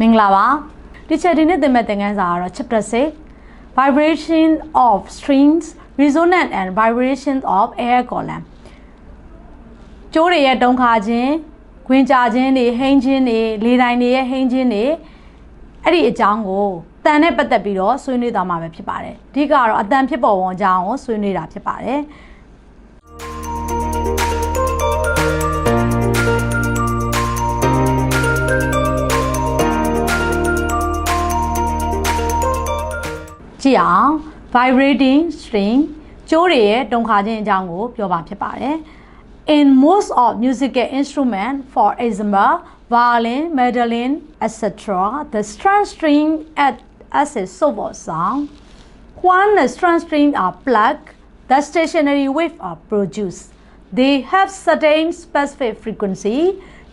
မင်္ဂလာပါဒီချက်ဒီနေ့သင်မဲ့သင်ခန်းစာကတော့ chapter 6 vibration of strings resonance and vibration of air column ကျိုးတွေရဲ့တုံခါခြင်းခွင်ကြခြင်းတွေဟိန်းခြင်းတွေလေတိုင်းတွေရဲ့ဟိန်းခြင်းတွေအဲ့ဒီအကြောင်းကိုတန်နဲ့ပတ်သက်ပြီးတော့ဆွေးနွေးသွားမှာပဲဖြစ်ပါတယ်အဓိကကတော့အတန်ဖြစ်ပေါ်ပုံအကြောင်းကိုဆွေးနွေးတာဖြစ်ပါတယ် ကြည့်အောင် vibrating string ကျိုးတွေရဲ့တုံခါခြင်းအကြောင်းကိုပြောပါဖြစ်ပါတယ် In most of musical instrument for example violin mandolin etc the string string act as a soft sound when the string strings are plucked the stationary waves are produced they have certain specific frequency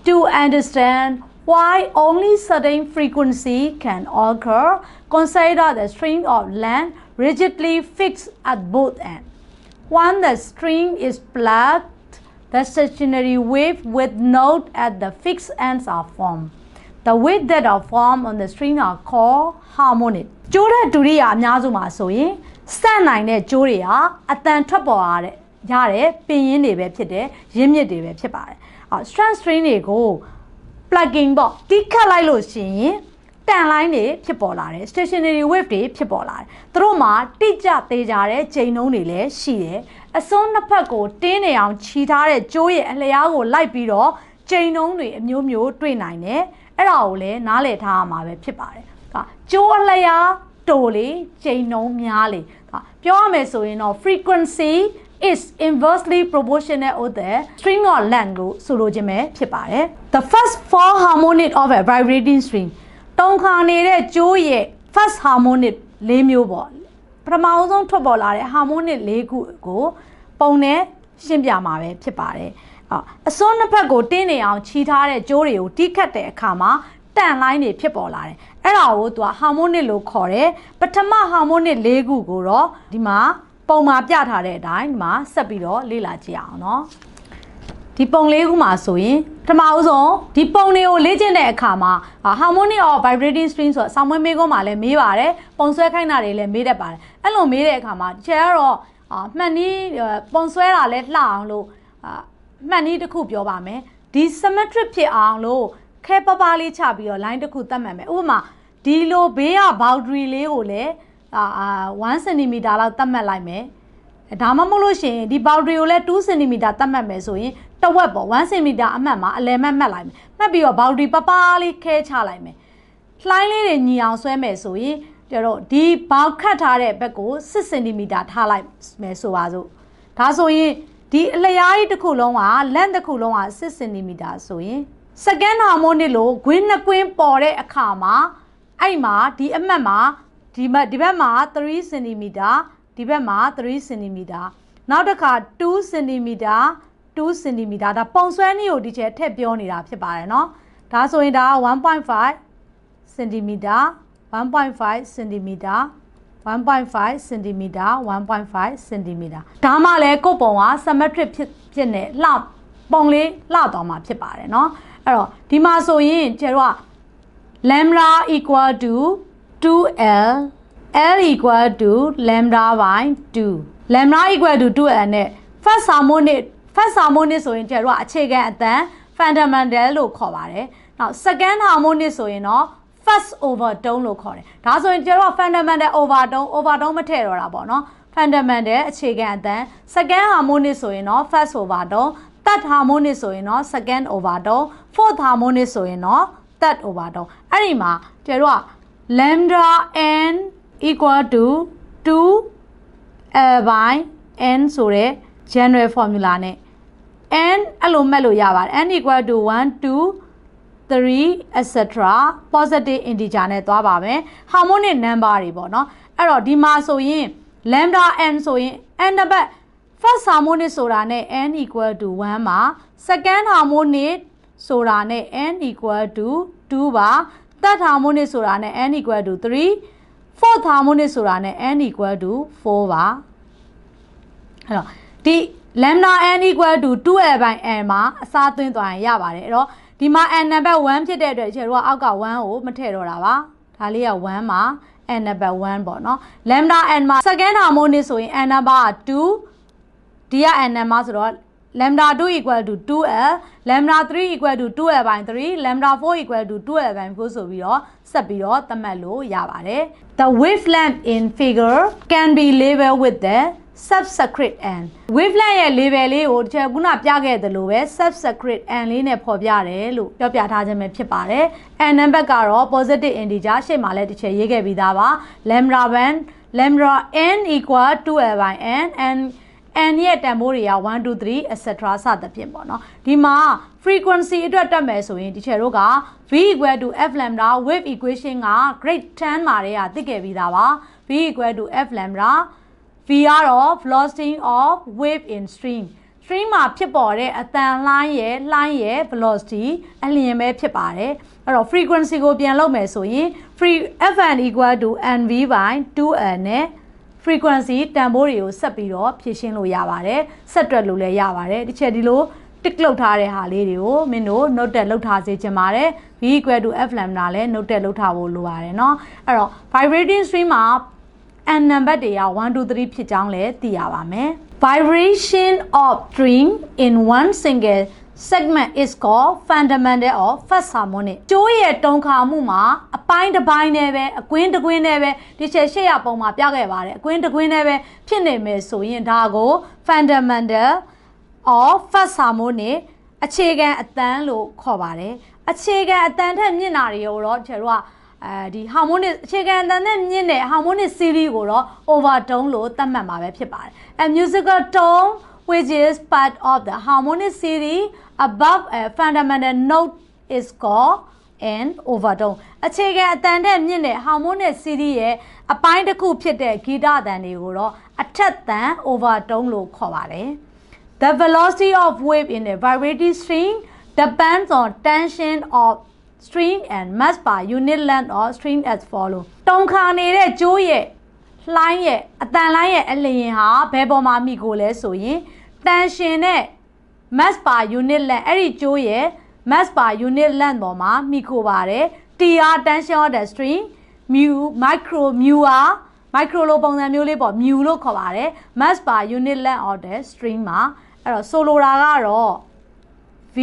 to understand why only certain frequency can occur, consider the string of length rigidly fixed at both ends. When the string is plucked, the stationary wave with note at the fixed ends are formed. The waves that are formed on the string are called harmonic. ကျိုးတဲ့ဒုတိယအများစုမှာဆိုရင်စက်နိုင်တဲ့ကျိုးတွေဟာအတန်ထွက်ပေါ်ရတဲ့ရတဲ့ပင်ရင်းတွေပဲဖြစ်တယ်ရင်းမြစ်တွေပဲဖြစ်ပါတယ်။အော် strand string တွေကို plugin ပေါ့တီးခတ်လိုက်လို့ရှိရင်တန်လိုင်းတွေဖြစ်ပေါ်လာတယ် stationary wave တွေဖြစ်ပေါ်လာတယ်သူတို့မှာတိကျသေးကြတဲ့ချိန်နှုန်းတွေလည်းရှိတယ်အစွန်းနှစ်ဖက်ကိုတင်းနေအောင်ခြီထားတဲ့ကြိုးရဲ့အလျားကိုလိုက်ပြီးတော့ချိန်နှုန်းတွေအမျိုးမျိုးတွေ့နိုင်တယ်အဲ့ဒါကိုလည်းနားလည်ထားရမှာပဲဖြစ်ပါတယ်ဒါကြိုးအလျားတိုလေချိန်နှုန်းများလေဒါပြောရမယ်ဆိုရင်တော့ frequency is inversely proportional with the string or length လို့ဆိုလိုခြင်းပဲဖြစ်ပါတယ် the first four harmonic of a vibrating string တုံခါနေတဲ့ကြိုးရဲ့ first harmonic ၄မျိုးပေါ့ပထမအဆုံးထွက်ပေါ်လာတဲ့ harmonic ၄ခုကိုပုံနဲ့ရှင်းပြမှာပဲဖြစ်ပါတယ်အော်အစွန်းနှစ်ဖက်ကိုတင်းနေအောင်ခြီထားတဲ့ကြိုးတွေကိုတီးခတ်တဲ့အခါမှာတန်လိုင်းတွေဖြစ်ပေါ်လာတယ်အဲ့ဒါကိုသူက harmonic လို့ခေါ်တယ်ပထမ harmonic ၄ခုကိုတော့ဒီမှာ ပုံမှာပြထားတဲ့အတိုင်းဒီမှာဆက်ပြီးတော့လေ့လာကြည့်အောင်နော်ဒီပုံလေးခုမှာဆိုရင်ပထမဦးဆုံးဒီပုံတွေကိုလေ့ကျင့်တဲ့အခါမှာ harmonic or vibrating string ဆိုတာဆောင်းမွေးမေးခွန်းမှာလည်းမေးပါတယ်ပုံဆွဲခိုင်းတာတွေလည်းမေးတတ်ပါတယ်အဲ့လိုမေးတဲ့အခါမှာတချေကတော့အမှန်နီးပုံဆွဲတာလည်းလှအောင်လို့အမှန်နီးတစ်ခုပြောပါမယ်ဒီ symmetric ဖြစ်အောင်လို့ခဲပပလေးချပြီးတော့ line တစ်ခုသတ်မှတ်မယ်ဥပမာဒီလိုဘေးက boundary လေးကိုလည်း 1 cm လောက်သတ်မှတ်လိုက်မယ်ဒါမှမဟုတ်လို့ရှိရင်ဒီ boundary ကိုလည်း2 cm သတ်မှတ်မယ်ဆိုရင်တဝက်ပေါ့1 cm အမှတ်မှာအလယ်မှတ်မှတ်လိုက်မယ်မှတ်ပြီးတော့ boundary ပပလေးခဲချလိုက်မယ်လှိုင်းလေးတွေညီအောင်ဆွဲမယ်ဆိုရင်ကျတော့ဒီဘောက်ခတ်ထားတဲ့ဘက်ကို6 cm ထားလိုက်မယ်ဆိုပါစို့ဒါဆိုရင်ဒီအလျားကြီးတစ်ခုလုံးက length တစ်ခုလုံးက6 cm ဆိုရင် second harmonic လို့ gwin နှစ်ကွင်းပေါ်တဲ့အခါမှာအဲ့မှာဒီအမှတ်မှာ ဒီဘက်ဒီဘက်မှာ3 cm ဒီဘက်မှာ3 cm နောက်တစ်ခါ2 cm 2 cm ဒါပုံဆွဲနည်းကိုဒီချက်ထည့်ပြောနေတာဖြစ်ပါတယ်เนาะဒါဆိုရင်ဒါ1.5 cm 1.5 cm 1.5 cm 1.5 cm ဒါမှလည်းကိုယ့်ပုံက symmetric ဖြစ်ဖြစ်နေလှပုံလေးလှသွားမှာဖြစ်ပါတယ်เนาะအဲ့တော့ဒီမှာဆိုရင်ကျတော့ lambda equal to 2l l equal to lambda by 2 lambda equal to 2l နဲ့ first harmonic first harmonic ဆိုရင်ကျတော့အခြေခံအတန် fundamental လို့ခေါ်ပါတယ်။နောက် second harmonic ဆိုရင်တော့ first overtone လို့ခေါ်တယ်။ဒါဆိုရင်ကျတော့ fundamental overtone overtone မထည့်တော့တာပေါ့နော်။ fundamental အခြေခံအတန် second harmonic ဆိုရင်တော့ first overtone third harmonic ဆိုရင်တော့ second overtone fourth harmonic ဆိုရင်တော့ third overtone အဲ့ဒီမှာကျတော့ lambda n equal to 2 l by n ဆိုတဲ့ general formula နဲ့ n အဲ့လိုမှတ်လို့ရပါတယ် n equal to 1 2 3 etc positive integer နဲ့သွားပါမယ် harmonic number တွေပေါ့နော်အဲ့တော့ဒီမှာဆိုရင် lambda n ဆိုရင် n တစ်ပတ် first harmonic ဆိုတာနဲ့ n equal to 1ပါ second harmonic ဆိုတာနဲ့ n equal to 2ပါ third harmonic ဆိုတာနဲ့ n equal to 3 fourth harmonic ဆိုတာနဲ့ n equal to 4ပါအဲ့တော့ဒီ lambda n equal to 2l by n မှာအစားသွင်းသွားရင်ရပါတယ်အဲ့တော့ဒီမှာ n နံပါတ်1ဖြစ်တဲ့အတွက်ကျတို့ကအောက်က1ကိုမထည့်တော့တာပါဒါလေးက1မှာ n နံပါတ်1ပေါ့နော် lambda n မှာ second harmonic ဆိုရင် n နံပါတ်က2ဒီက n နံပါတ်ဆိုတော့ lambda 2 equal to 2l lambda 3 equal to 2l by 3 lambda 4 equal to 2l by 4ဆိုပြီးတော့ဆက်ပြီးတော့သတ်မှတ်လို့ရပါတယ် the wavelength in figure can be labeled with the subscript n wavelength ရဲ့ label လေးကိုတစ်ချက်ခုနပြခဲ့သလိုပဲ subscript n လေးနဲ့ဖော်ပြတယ်လို့ပြောပြထားခြင်းပဲဖြစ်ပါတယ် n နံပါတ်ကတော့ positive integer ရှေ့မှာလည်းတစ်ချက်ရေးခဲ့ပြီးသားပါ lambda 1 lambda n equal to l by n and n ရဲ့တန်ဖိုးတွေက1 2 3 etc စသဖြင့်ပေါ့နော်ဒီမှာ frequency အတွက်တက်မယ်ဆိုရင်ဒီချက်တို့က v equal to f lambda wave equation က grade 10မှာတည်းကသိခဲ့ပြီးသားပါ v equal to f lambda v ကတော့ velocity of wave in stream stream မှာဖြစ်ပေါ်တဲ့အတန်လှိုင်းရဲ့လှိုင်းရဲ့ velocity အလျင်ပဲဖြစ်ပါတယ်အဲ့တော့ frequency ကိုပြန်လုပ်မယ်ဆိုရင် free fn equal to nv by 2n နဲ့ frequency တန်ဖိုးတွေကိုဆက်ပြီးတော့ဖြည့်ရှင်းလို့ရပါတယ်ဆက်တွက်လို့လည်းရပါတယ်ဒီချက်ဒီလိုတစ်လုတ်ထားတဲ့ဟာလေးတွေကိုမင်းတို့ note တက်လုတ်ထားစေချင်ပါတယ် v equal to f lambda လည်း note တက်လုတ်ထားဖို့လိုပါတယ်เนาะအဲ့တော့ vibrating stream မှာ n နံပါတ်တွေက1 2 3ဖြစ်ကြောင်းလည်းသိရပါမယ် vibration of string in one single segment is called fundamental of first harmonic ကျိုးရဲ့တုံခါမှုမှာအပိုင်းတစ်ပိုင်းနဲ့ပဲအကွင်းတစ်ကွင်းနဲ့ပဲဒီချက်ရှေ့ရပုံမှာပြခဲ့ပါတယ်အကွင်းတစ်ကွင်းနဲ့ပဲဖြစ်နေမယ်ဆိုရင်ဒါကို fundamental of first harmonic အခြေခံအတန်းလို့ခေါ်ပါတယ်အခြေခံအတန်းထက်မြင့်တာတွေကိုတော့ကျတို့ကအဲဒီ harmonic အခြေခံအတန်းနဲ့မြင့်တဲ့ harmonic series ကိုတော့ overtone လို့သတ်မှတ်မှာပဲဖြစ်ပါတယ် a musical tone which is part of the harmonic series above a fundamental note is called an overtone အခြေခံအတန်တဲ့မြင့်တဲ့ harmonic series ရဲ့အပိုင်းတစ်ခုဖြစ်တဲ့ဂီတအတန်တွေကိုတော့အထက်တန် overtone လို့ခေါ်ပါတယ် The velocity of wave in a vibrating string depends on tension of string and mass per unit length of string as follow တုံခါနေတဲ့ကျိုးရဲ့ လှိုင်းရဲ့အတန်လိုင်းရဲ့အလျင်ဟာဘယ်ပေါ်မှာမိကိုလဲဆိုရင် tension နဲ့ mass per unit length အဲ့ဒီကျိုးရဲ့ mass per unit length ပေါ်မှာမိခိုပါတယ် TR tension of the string mu micro mu ဟာ micro လို့ပုံစံမျိုးလေးပေါ့ mu လို့ခေါ်ပါတယ် mass per unit length of the string မှာအဲ့တော့ဆိုလိုတာကတော့ v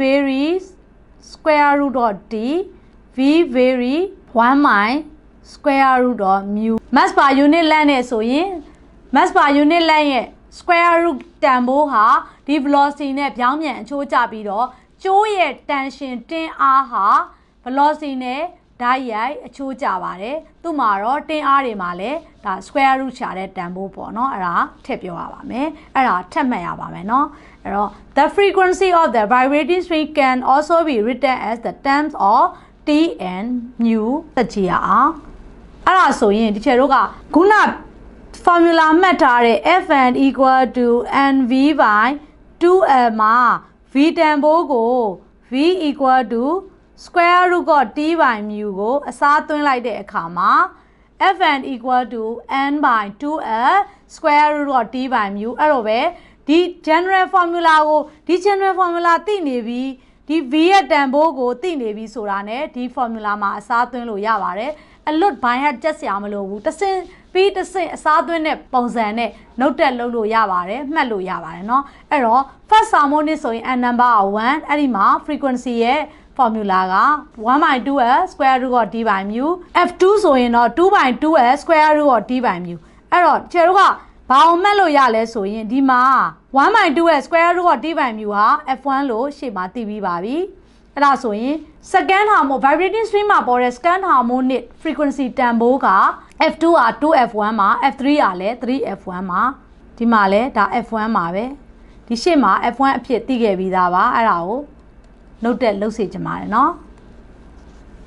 varies square root of t v vary 1 my square root of mu mass per unit length နဲ့ဆိုရင် mass per unit length ရဲ့ square root တန်ဖိုးဟာဒီ velocity နဲ့ပြောင်းပြန်အချိုးကျပြီးတော့ကျိုးရဲ့ tension တင်းအားဟာ velocity နဲ့ဓာတ်ရိုက်အချိုးကျပါတယ်သူ့မှာတော့တင်းအားတွေမှာလည်းဒါ square root ရှာတဲ့တန်ဖိုးပေါ့နော်အဲ့ဒါထည့်ပြောရပါမယ်အဲ့ဒါထပ်မှတ်ရပါမယ်နော်အဲ့တော့ the frequency of the vibrating string can also be written as the terms of t and mu တက်ကြည့်ရအောင် အဲ့ဒါဆိုရင်ဒီချက်တို့ကခုန formula မှတ်ထားတဲ့ fn equal to nv by 2l မှာ v တန်ဖိုးကို v equal to square root of t by mu ကို အစားသွင်းလိုက်တဲ့အခါမှာ fn equal to n by 2l square root of t by mu အဲ့တော့ပဲဒီ general formula ကိုဒီ general formula သိနေပြီးဒီ v ရဲ့တန်ဖိုးကိုသိနေပြီဆိုတာ ਨੇ ဒီ formula မှာအစားသွင်းလို့ရပါတယ် အလွတ် by heart ကြက်စရာမလိုဘူးတစင်ပြီးတစင်အစားသွင်းတဲ့ပုံစံနဲ့ note တက်လုပ်လို့ရပါတယ်မှတ်လို့ရပါတယ်เนาะအဲ့တော့ first harmonic ဆိုရင် n number 1အဲ့ဒီမှာ frequency ရဲ့ formula က1 by 2l square root of d by mu f2 ဆိုရင်တော့2 by 2l square root of d by mu အဲ့တော့ခြေတို့ကဘာအောင်မှတ်လို့ရလဲဆိုရင်ဒီမှာ1 by 2l square root of d by mu ဟာ f1 လို့ရှေ့မှာသိပြီးပါပြီ အဲ့ဒါဆိုရင် second harmonic vibrating string မှာပေါ်တဲ့ second harmonic frequency တန်ဖိုးက f2 ဟာ 2f1 မှာ f3 ဟာလည်း 3f1 မှာဒီမှာလည်းဒါ f1 မှာပဲဒီရှေ့မှာ f1 အဖြစ်သိခဲ့ပြီးသားပါအဲ့ဒါကိုနှုတ်တက်လှုပ်စေချင်ပါတယ်เนาะ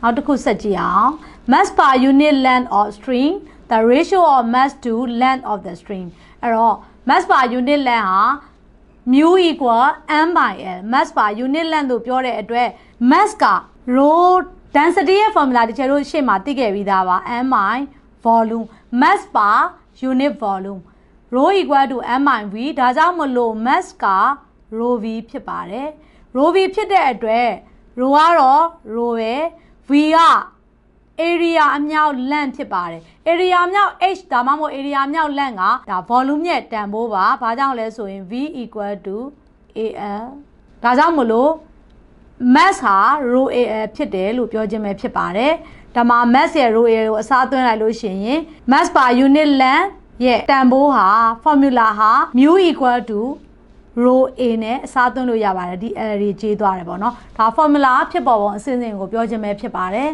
နောက်တစ်ခုဆက်ကြည့်အောင် mass per unit length of string the ratio of mass to length of the string အဲ့တော့ mass per unit length ဟာ mu equal m by l mass per unit length လို့ပြောတဲ့အတွက် mass က rho density ရဲ့ formula တချို့တို့ရှေ့မှာသိခဲ့ပြီးသားပါ m by volume mass per unit volume rho equal to m by v ဒါကြောင့်မလို့ mass က rho v ဖြစ်ပါတယ် rho v ဖြစ်တဲ့အတွက် row ကတော့ row ပဲ v က area အမြောက် length ဖြစ်ပါတယ် area အမြောက် h ဒါမှမဟုတ် area အမြောက် length ကဒါ volume ရဲ့တန်ဖိုးပါဘာကြောင့်လဲဆိုရင် v equal to al ဒါကြောင့်မလို့ mass ဟာ rho al ဖြစ်တယ်လို့ပြောခြင်းပဲဖြစ်ပါတယ်ဒါမှာ mass ရဲ့ rho al ကိုအစားသွင်းလိုက်လို့ရှိရင် mass per unit length ရဲ့တန်ဖိုးဟာ formula ဟာ mu equal to rho a နဲ့အစားသွင်းလို့ရပါတယ်ဒီ l တွေကျေးသွားတယ်ပေါ့နော်ဒါ formula ဖြစ်ပေါ်ပုံအစဉ်စဉ်ကိုပြောခြင်းပဲဖြစ်ပါတယ်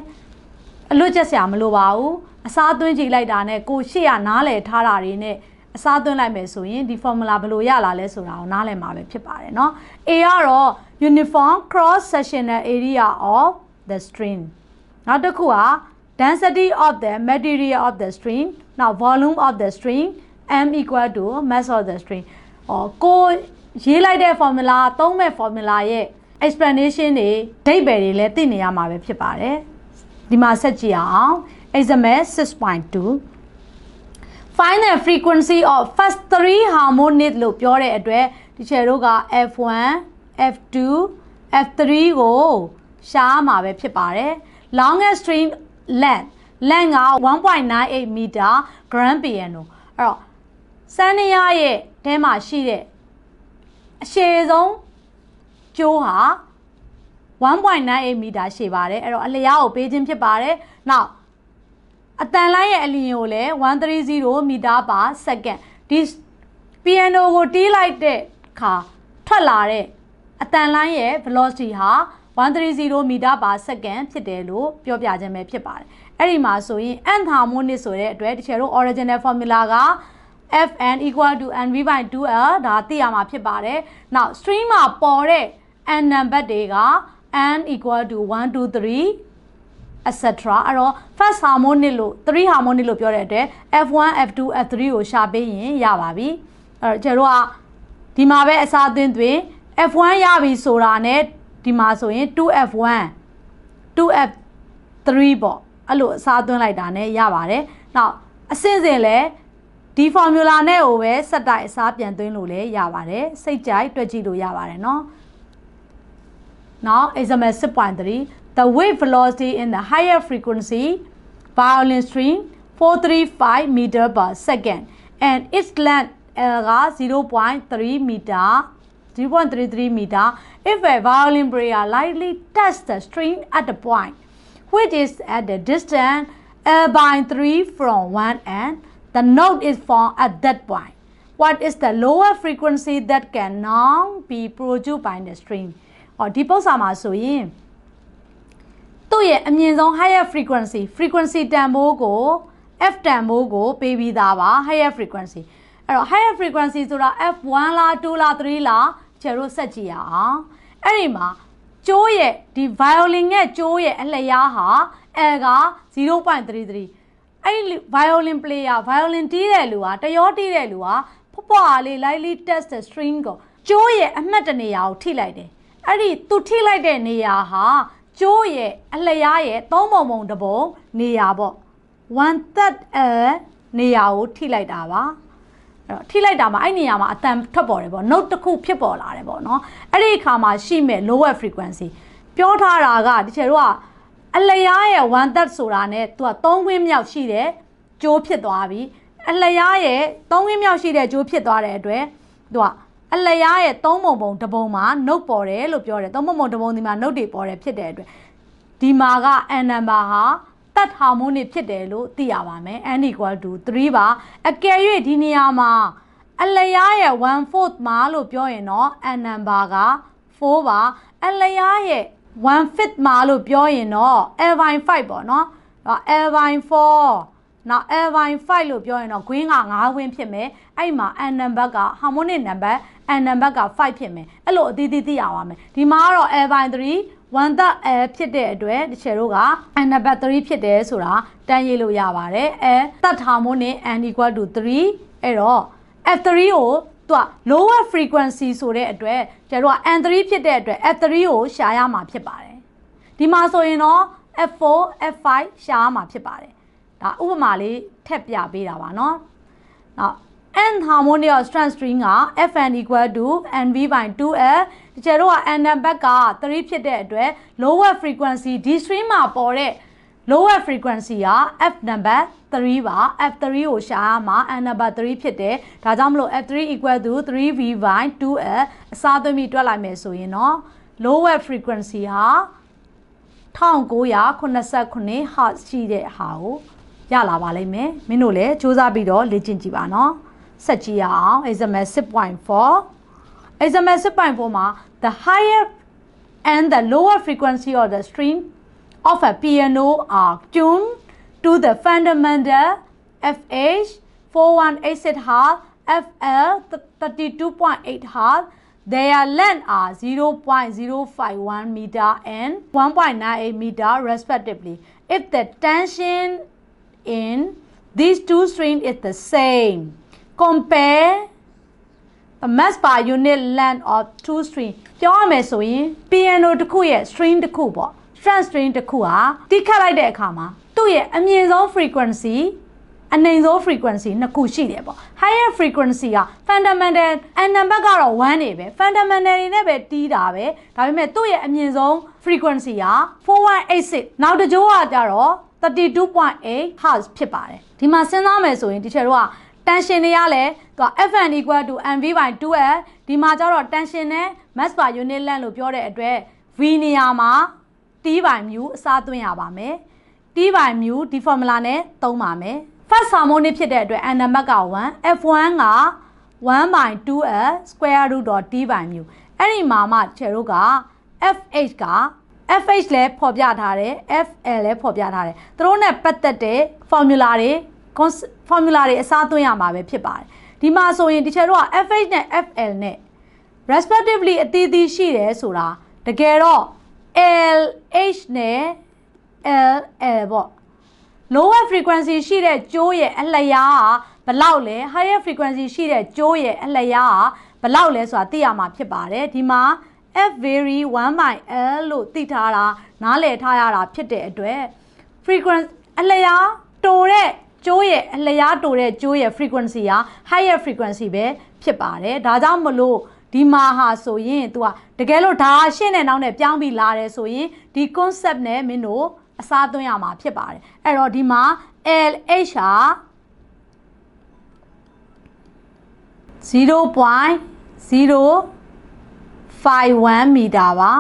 အလွတ်ချက်စရာမလိုပါဘူးအစားသွင်းကြည့်လိုက်တာနဲ့ကိုရှေ့ကနားလည်ထားတာတွေနဲ့အစားသွင်းလိုက်မယ်ဆိုရင်ဒီ formula ဘယ်လိုရလာလဲဆိုတာကိုနားလည်မှာပဲဖြစ်ပါတယ်เนาะ A ကတော့ uniform cross sectional area of the string နောက်တစ်ခုက density of the material of the string နောက် volume of the string m equal to mass of the string ဟောကိုရေးလိုက်တဲ့ formula သုံးမဲ့ formula ရဲ့ explanation တွေဒိတ်ပဲတွေလည်းသိနေရမှာပဲဖြစ်ပါတယ် ဒီမှာဆက်ကြည့်အောင် example 6.2 find the frequency of first three harmonic လို့ပြောတဲ့အတွက်ဒီချေတို့က F1 F2 F3 ကိုရှားမှာပဲဖြစ်ပါတယ် longest string length length က1.98 meter gram piano အဲ့တော့စန်းနေရရဲ့ထဲမှာရှိတဲ့အရှည်ဆုံးကျိုးဟာ 1.98မီတာရှည်ပါတယ်အဲ့တော့အလျားကိုပေးခြင်းဖြစ်ပါတယ်နောက်အတန်လိုင်းရဲ့အလျင်ကိုလည်း130မီတာပါစက္ကန့်ဒီ piano ကိုတီးလိုက်တဲ့အခါထွက်လာတဲ့အတန်လိုင်းရဲ့ velocity ဟာ130မီတာပါစက္ကန့်ဖြစ်တယ်လို့ပြောပြခြင်းပဲဖြစ်ပါတယ်အဲ့ဒီမှာဆိုရင် nth harmonic ဆိုတဲ့အတွက်တချို့တို့ original formula က fn equal to nv by 2l ဒါသိရမှာဖြစ်ပါတယ်။ Now string မှာပေါ်တဲ့ n number တွေက n equal to 1 2 3 etc အဲ့တော့ first harmonic လို့3 harmonic လို့ပြောတဲ့အတွက် f1 f2 f3 ကိုရှာပေးရင်ရပါပြီ။အဲ့တော့ကျတို့ကဒီမှာပဲအစားအသင်းသွင်း f1 ရပြီဆိုတာနဲ့ဒီမှာဆိုရင် 2f1 2f3 ပေါ့အဲ့လိုအစားသွင်းလိုက်တာနဲ့ရပါတယ်။နောက်အစင်းစင်လဲဒီ formula နဲ့ကိုပဲစက်တိုက်အစားပြန်သွင်းလို့လည်းရပါတယ်စိတ်ကြိုက်တွက်ကြည့်လို့ရပါတယ်เนาะ Now example 6.3 the wave velocity in the higher frequency violin string 435 meter per second and its length uh, က0.3 meter 0.33 meter if a violin player lightly touch the string at the point which is at the distance L by 3 from one end the note is formed at that point. What is the lower frequency that can now be produced by the string? ဟောဒီပု္ပ္ပာမှာဆိုရင်သူ့ရဲ့အမြင့်ဆုံး higher frequency frequency တန်ဖိုးကို f တန်ဖိုးကိုပေးပြီးသားပါ higher frequency အဲ့တော့ higher frequency ဆိုတာ f1 လား2လား3လားကျတို့ဆက်ကြည့်ရအောင်အဲ့ဒီမှာကျိုးရဲ့ဒီ violin ရဲ့ကျိုးရဲ့အလျားဟာ L က0.33အဲ့ဒီ violin player violin တီးတဲ့လူဟာတရောတီးတဲ့လူဟာဖွပွားလေး lightly test the string ကိုကျိုးရဲ့အမှတ်တနေရာကိုထိလိုက်တယ် အဲ့ဒီသူထိလိုက်တဲ့နေရာဟာကျိုးရဲ့အလျားရဲ့သုံးပုံပုံတစ်ပုံနေရာပေါ့1 third l နေရာကိုထိလိုက်တာပါအဲ့တော့ထိလိုက်တာမှာအဲ့နေရာမှာအတန်ထွက်ပေါ်တယ်ပေါ့ note တစ်ခုဖြစ်ပေါ်လာတယ်ပေါ့နော်အဲ့ဒီအခါမှာရှိမဲ့ lower frequency ပြောထားတာကဒီချေတို့ကအလျားရဲ့ one third ဆိုတာနဲ့သူက3ဝင်းမြောက်ရှိတယ်ကျိုးဖြစ်သွားပြီအလျားရဲ့3ဝင်းမြောက်ရှိတဲ့ကျိုးဖြစ်သွားတဲ့အတွက်သူက အလျားရဲ့3ပုံပုံတစ်ပုံမှာ note ပေါ်တယ်လို့ပြောတယ်3ပုံပုံတစ်ပုံဒီမှာ note တွေပေါ်တယ်ဖြစ်တဲ့အတွက်ဒီမှာက n number ဟာတတ်ဟာမိုးနေဖြစ်တယ်လို့သိရပါမယ် n equal to 3ပါအကယ်၍ဒီနေရာမှာအလျားရဲ့1/4မှာလို့ပြောရင်တော့ n number က4ပါအလျားရဲ့1 fifth မှာလို့ပြောရင်တော့ L by 5ပေါ့နော်။ L by 4 နောက် L by 5လို့ပြောရင်တော့ green က9 win ဖြစ်မယ်။အဲ့မှာ n number က harmonic number n number က5ဖြစ်မယ်။အဲ့လိုအသီးသီးသိရပါမယ်။ဒီမှာကတော့ L by 3 one the L ဖြစ်တဲ့အတွက်ဒီချေတို့က n number 3ဖြစ်တယ်ဆိုတာတန်းရေးလို့ရပါတယ်။ L that harmonic n equal to 3အဲ့တော့ F3 ကိုသူက lower frequency ဆိုတဲ့အတွက်ကျတော့ N3 ဖြစ်တဲ့အတွက် F3 ကိုရှာရမှာဖြစ်ပါတယ်ဒီမှာဆိုရင်တော့ F4 F5 ရှာရမှာဖြစ်ပါတယ် ဒါဥပမာလေးထက်ပြပေးတာပါနော်။နောက် n harmonic strand string က fn equal to nv by 2l တကယ်တော့ n နံပါတ်က3ဖြစ်တဲ့အတွက် lower frequency d string မှာပေါ်တဲ့ lower frequency က f နံပါတ်3ပါ f3 ကိုရှာရမှာ n နံပါတ်3ဖြစ်တယ်ဒါကြောင့်မလို့ f3 equal to 3v by 2l အစားသွင်းပြီးတွက်လိုက်မယ်ဆိုရင်တော့ lower frequency ဟာ1989 hertz ရှိတဲ့ဟာကို ရလာပါလိမ့်မယ်မင်းတို့လည်းစူးစမ်းပြီးတော့လေ့ကျင့်ကြည့်ပါနော်ဆက်ကြည့်ရအောင် example 6.4 example 6.4မှာ the higher and the lower frequency of the string of a piano are tuned to the fundamental FH 4186 Hz, FL 32.8 Hz. Their length are 0.051 meter and 1.98 meter respectively. If the tension in these two strings is the same, compare the mass per unit length of two string ပြောရမယ်ဆိုရင် piano တစ်ခုရဲ့ string တစ်ခုပေါ့ strand string တစ်ခုဟာတိခတ်လိုက်တဲ့အခါမှာသူ့ရဲ့အမြင့်ဆုံး frequency အနိမ့်ဆုံး frequency နှစ်ခုရှိတယ်ပေါ့ higher frequency က fundamental n number ကတော့1နေပဲ fundamental တွေနဲ့ပဲတီးတာပဲဒါပေမဲ့သူ့ရဲ့အမြင့်ဆုံး frequency က4186နောက်တစ်ကြိုးကကြတော့ 32.8 Hz ဖြစ်ပါတယ်ဒီမှာစဉ်းစားမယ်ဆိုရင်ဒီချက်တော့ tension တွေကလည်းသူက fn equal to mv by 2l ဒီမှာကျတော့ tension နဲ့ mass per unit length လို့ပြောတဲ့အတွက် v နေရာမှာ t by mu အစားသွင်းရပါမယ် t by mu ဒီ formula နဲ့သုံးပါမယ် first harmonic ဖြစ်တဲ့အတွက် n နံပါတ်က1 f1 က1 by 2l square root of t by mu အဲ့ဒီမှာမှခြေတို့က fh က fh လည်းဖော်ပြထားတယ် fl လည်းဖော်ပြထားတယ်သူတို့ ਨੇ ပတ်သက်တဲ့ formula တွေ cons- formula တွေအစားသွင်းရမှာပဲဖြစ်ပါတယ်ဒီမှာဆိုရင်ဒီခြေတို့က fh နဲ့ fl နဲ့ respectively အသီးသီးရှိတယ်ဆိုတာတကယ်တော့ LH နဲ့ LL ပေါ့ lower frequency ရှိတဲ့ကြိုးရဲ့အလျားကဘလောက်လဲ higher frequency ရှိတဲ့ကြိုးရဲ့အလျားကဘလောက်လဲဆိုတာသိရမှာဖြစ်ပါတယ်ဒီမှာ F vary 1/L လို့သိထားတာနားလည်ထားရတာဖြစ်တဲ့အတွက် frequency အလျားတိုတဲ့ကျိုးရဲ့အလျားတိုတဲ့ကျိုးရဲ့ frequency က higher frequency ပဲဖြစ်ပါတယ်ဒါကြောင့်မလို့ဒီမှာဟာဆိုရင် तू ကတကယ်လို့ဒါရှင်းတဲ့နောက်နဲ့ပြောင်းပြီးလာတယ်ဆိုရင်ဒီ concept နဲ့မင်းတို့အစားသွင်းရမှာဖြစ်ပါတယ်အဲ့တော့ဒီမှာ LH ဟာ 0.051မီတာပါ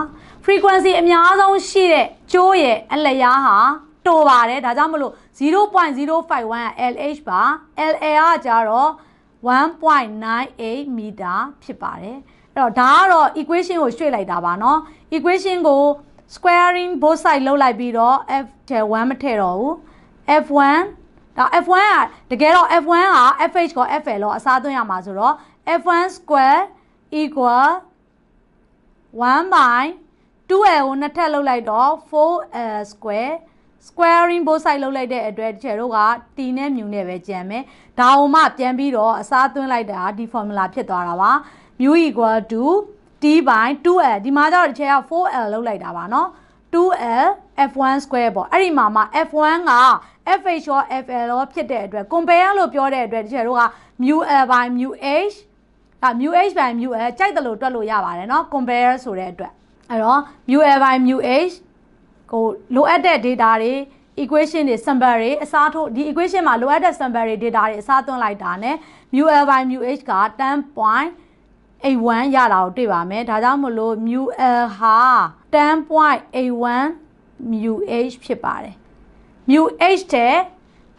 frequency အများဆုံးရှိတဲ့ကျိုးရဲ့အလျားဟာတိုပါတယ်ဒါကြောင့်မလို့0.051 LH ပါ LL ကကြတော့1.98မီတာဖြစ်ပါတယ်အဲ့တော့ဒါကတော့ equation ကိုရွှေ့လိုက်တာပါเนาะ equation ကို squaring both side လုပ်လိုက်ပြီးတော့ f ထဲ1မထည့်တော့ဘူး f1 ဒါ f1 ကတကယ်တော့ f1 က fh ကို fl လို့အစားသွင်းရမှာဆိုတော့ f1 square equal 1 by 2l ကိုနှစ်ထပ်လုပ်လိုက်တော့ 4l square squaring both side လုပ်လိုက်တဲ့အတွက်တချေတို့က t နဲ့မြူနဲ့ပဲကြံမယ်ဒါအောင်မှပြန်ပြီးတော့အစားသွင်းလိုက်တာဒီ formula ဖြစ်သွားတာပါမြူ equal to t by 2l ဒီမှာကျတော့တချေက 4l လုပ်လိုက်တာပါနော် 2l f1 square ပေါ့အဲ့ဒီမှာမှာ f1 က fh ရော fl ရောဖြစ်တဲ့အတွက် compare လို့ပြောတဲ့အတွက်တချေတို့က μl by μh ဒါ mu h by mu l ကြိုက်တယ်လို့တွက်လို့ရပါတယ်เนาะ compare ဆိုတဲ့အတွက်အဲ့တော့ mu l by mu h ကိုလိုအပ်တဲ့ data တွေ equation တွေ sample တွေအစားထိုးဒီ equation မှာလိုအပ်တဲ့ sample တွေ data တွေအစားသွင်းလိုက်တာ ਨੇ mu l by mu h က10.81ရတာကိုတွေ့ပါမယ်ဒါကြောင့်မလို့ mu l ဟာ10.81 mu h ဖြစ်ပါတယ် mu h တဲ့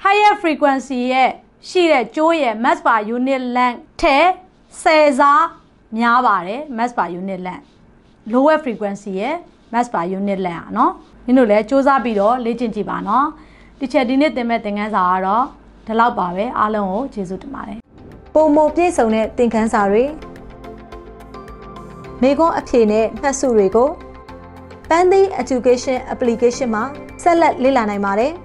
higher frequency ရဲ့ရှိတဲ့ကြိုးရဲ့ mass per unit length ထဲ 10စားများပါတယ် mass per unit length lower frequency ရဲ့ mass per unit length อ่ะเนาะမင်းတို့လည်းစူးစမ်းပြီးတော့လေ့ကျင့်ကြည့်ပါเนาะဒီချက်ဒီနေ့သင်မဲ့သင်ခန်းစာကတော့ဒီလောက်ပါပဲအားလုံးကိုကျေးဇူးတင်ပါတယ် ပုံမပြည့်စုံတဲ့သင်ခန်းစာတွေမိခွန်းအဖြေနဲ့မှတ်စုတွေကို Pandy Education Application မှာဆက်လက်လေ့လာနိုင်ပါတယ်။